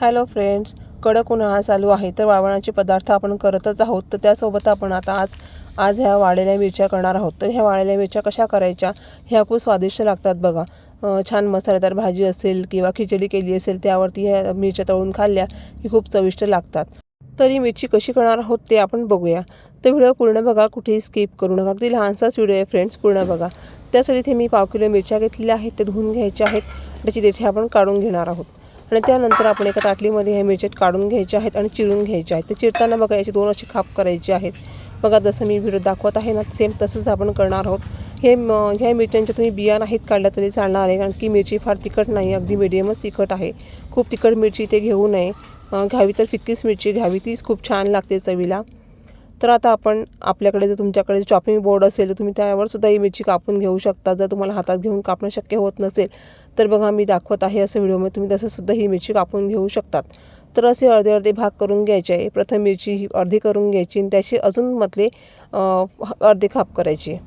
Hello friends कडक उन्हाळा चालू आहे. तर वाळवणाचे पदार्थ आपण करतच आहोत. तर त्यासोबत आपण आता आज आज ह्या वाळलेल्या मिरच्या करणार आहोत. तर ह्या वाळलेल्या मिरच्या कशा करायच्या? ह्या खूप स्वादिष्ट लागतात बघा. छान मसालेदार भाजी असेल किंवा खिचडी केली असेल त्यावरती ह्या मिरच्या तळून खाल्ल्या की खूप चविष्ट लागतात. तर ही मिरची कशी करणार आहोत ते आपण बघूया. तर व्हिडिओ पूर्ण बघा. कुठेही स्किप करू नका. अगदी लहानसाच व्हिडिओ आहे फ्रेंड्स पूर्ण बघा. त्यासाठी इथे मी पाव किलो मिरच्या घेतलेल्या आहेत. ते धुवून घ्यायच्या आहेत. त्याची देठे आपण काढून घेणार आहोत. आणि त्यानंतर आपण एका ताटलीमध्ये हे मिरच्या काढून घ्यायचे आहेत आणि चिरून घ्यायचे आहेत. ते चिरताना बघा याचे दोन असे खाप करायचे आहेत. बघा जसं मी व्हिडिओ दाखवत आहे ना सेम तसंच आपण करणार आहोत. हे म ह्या मिरच्यांच्या तुम्ही बिया नाहीत काढल्या तरी चालणार आहे कारण की मिरची फार तिखट नाही अगदी मिडियमच तिखट आहे. खूप तिखट मिरची इथे घेऊ नये. घ्यावी तर फिक्कीच मिरची घ्यावी तीच खूप छान लागते चवीला. तर आता आपण आपल्याकडे जर तुमच्याकडे चॉपिंग बोर्ड असेल तर तुम्ही त्यावर सुद्धा ही मिरची कापून घेऊ शकता. जर तुम्हाला हातात घेऊन कापणं शक्य होत नसेल तर बघा मी दाखवत आहे असं व्हिडिओमध्ये. तुम्ही तसंसुद्धा ही मिरची कापून घेऊ शकतात. तर असे अर्धे अर्धे भाग करून घ्यायचे आहे. प्रथम मिरची ही अर्धी करून घ्यायची आणि त्याची अजून मधले अर्धे खाप करायचे.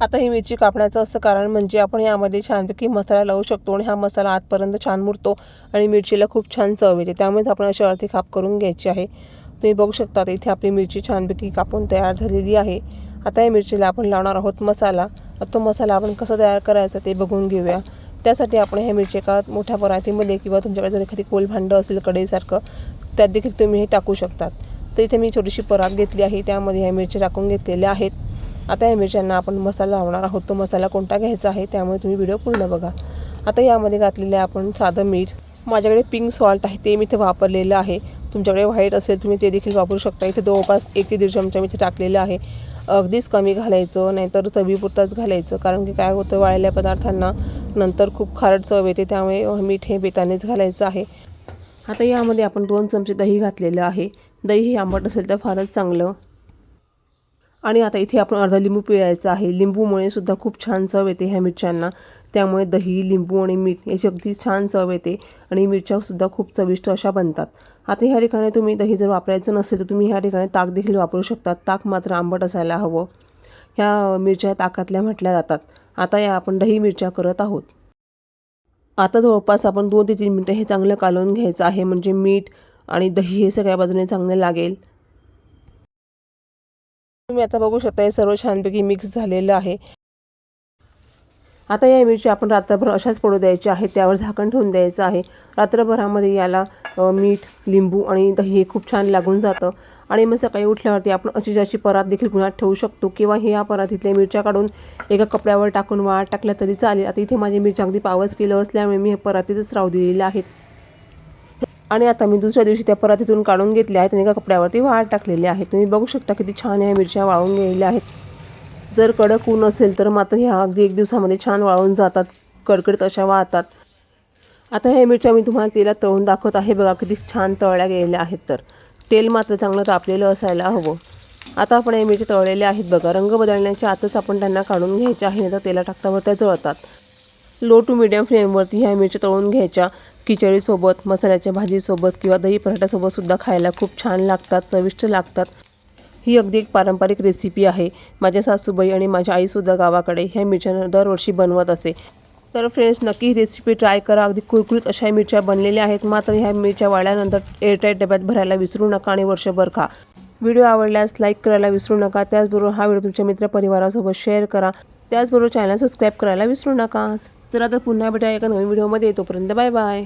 आता ही मिरची कापण्याचं असं कारण म्हणजे आपण यामध्ये छानपैकी मसाला लावू शकतो आणि हा मसाला आतपर्यंत छान मुरतो आणि मिरचीला खूप छान चव येते. त्यामुळेच आपण अशी अर्धी खाप करून घ्यायची आहे. तुम्ही बघू शकता इथे आपली मिरची छानपैकी कापून तयार झालेली आहे. आता या मिरचीला आपण लावणार आहोत मसाला. तो मसाला आपण कसा तयार करायचा ते बघून घेऊया. त्यासाठी आपण ह्या मिरची एका मोठ्या परातीमध्ये किंवा तुमच्याकडे जर एखादी कोल भांडं असेल कढईसारखं त्यात देखील तुम्ही हे टाकू शकतात. तर इथे मी छोटीशी परात घेतली आहे त्यामध्ये ह्या मिरची टाकून घेतलेल्या आहेत. आता या मिरच्यांना आपण मसाला लावणार आहोत. तो मसाला कोणता घ्यायचा आहे त्यामुळे तुम्ही व्हिडिओ पूर्ण बघा. आता यामध्ये घातलेले आपण साधं मीठ. माझ्याकडे पिंक सॉल्ट आहे ते मी इथे वापरलेलं आहे. तुमच्याकडे व्हाईट असेल तुम्ही ते देखील वापरू शकता. इथे जवळपास एक ते दीड चमचा मी इथे टाकलेलं आहे. अगदीच कमी घालायचं नाहीतर चवीपुरताच घालायचं. कारण की काय होतं वाळलेल्या पदार्थांना नंतर खूप खारट चव येते त्यामुळे मीठ हे बेतानेच घालायचं आहे. आता यामध्ये आपण दोन चमचे दही घातलेलं आहे. दही हे आंबट असेल तर फारच चांगलं. आणि आता इथे आपण अर्धा लिंबू पिळायचा आहे. लिंबूमुळे सुद्धा खूप छान चव येते ह्या मिरच्यांना. त्यामुळे दही लिंबू आणि मीठ याची अगदी छान चव येते आणि मिरच्यासुद्धा खूप चविष्ट अशा बनतात. आता ह्या ठिकाणी तुम्ही दही जर वापरायचं नसेल तर तुम्ही ह्या ठिकाणी ताक देखील वापरू शकता. ताक मात्र आंबट असायला हवं. ह्या मिरच्या ताकातल्या म्हटल्या जातात. आता या आपण दही मिरच्या करत आहोत. आता जवळपास आपण दोन ते तीन मिनटं हे चांगलं कालवून घ्यायचं आहे. म्हणजे मीठ आणि दही हे सगळ्या बाजूने चांगलं लागेल. तुम्ही आता बघू शकता हे सर्व छानपैकी मिक्स झालेलं आहे. आता या मिरची आपण रात्रभर अशाच पडू द्यायच्या आहेत त्यावर झाकण ठेवून द्यायचं आहे. रात्रभरामध्ये याला मीठ लिंबू आणि दही हे खूप छान लागून जातं. आणि मग सकाळी उठल्यावरती आपण अशी परात देखील गुणात ठेवू शकतो किंवा हे या परातीतल्या मिरच्या काढून एका कपड्यावर टाकून वाळत टाकल्या तरी चालेल. आता इथे माझी मिरच्या अगदी पावच किलो असल्यामुळे मी हे परातीतच राहू दिलेल्या आहेत. आणि आता मी दुसऱ्या दिवशी त्या परातीतून काढून घेतल्या आहेत आणि एका कपड्यावरती वाळ टाकलेले आहेत तुम्ही बघू शकता किती छान ह्या मिरच्या वाळून गेलेल्या आहेत. जर कडक ऊन असेल तर मात्र ह्या अगदी एक दिवसामध्ये छान वाळून जातात कडकडीत अशा वाळतात. आता ह्या मिरच्या मी तुम्हाला तेलात तळून दाखवत आहे. बघा किती छान तळल्या गेलेल्या आहेत तर. तेल मात्र चांगलं तापलेलं असायला हवं. आता आपण या मिरच्या तळलेल्या आहेत. बघा रंग बदलण्याच्या आतच आपण त्यांना काढून घ्यायच्या आहे. तर तेला टाकतावर त्या जळतात. लो टू मिडियम फ्लेमवरती ह्या मिरच्या तळून घ्यायच्या. खिचडीसोबत मसाल्याच्या भाजीसोबत किंवा दही पराठ्यासोबत सुद्धा खायला खूप छान लागतात चविष्ट लागतात. ही अगदी एक पारंपरिक रेसिपी आहे. माझ्या सासूबाई आणि माझ्या आईसुद्धा गावाकडे ह्या मिरच्या दरवर्षी बनवत असे. तर फ्रेंड्स नक्की ही रेसिपी ट्राय करा. अगदी कुरकुरीत अशा मिरच्या बनलेल्या आहेत. मात्र ह्या मिरच्या वाळल्यानंतर एअरटाईट डब्यात भरायला विसरू नका आणि वर्षभर खा. व्हिडिओ आवडल्यास लाईक करायला विसरू नका. त्याचबरोबर हा व्हिडिओ तुमच्या मित्रपरिवारासोबत शेअर करा. त्याचबरोबर चॅनल सबस्क्राईब करायला विसरू नका. चला तर पुन्हा भेटा एका नवीन व्हिडिओमध्ये तोपर्यंत बाय बाय